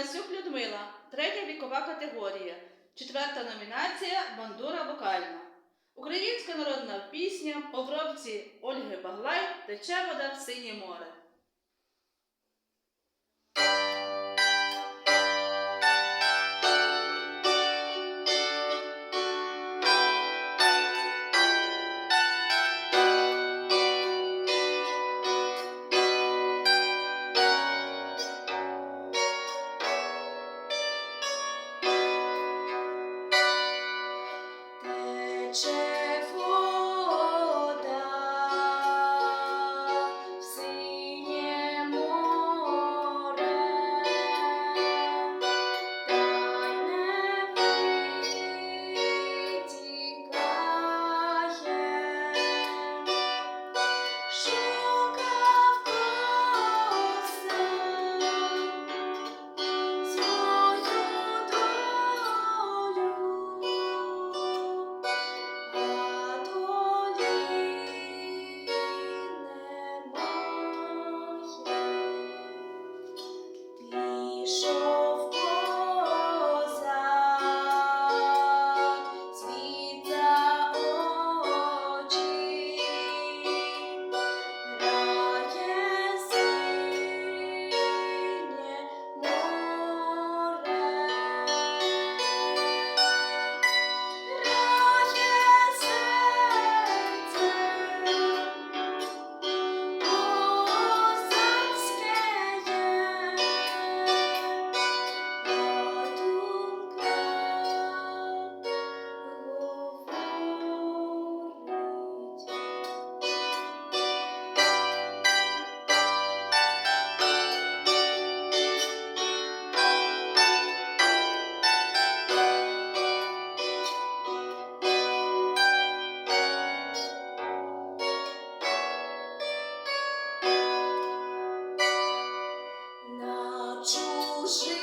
Галасюк Людмила, третя вікова категорія, четверта номінація Бандура вокальна. Українська народна пісня по Ольги Баглай Тече вода в синє море. Тече she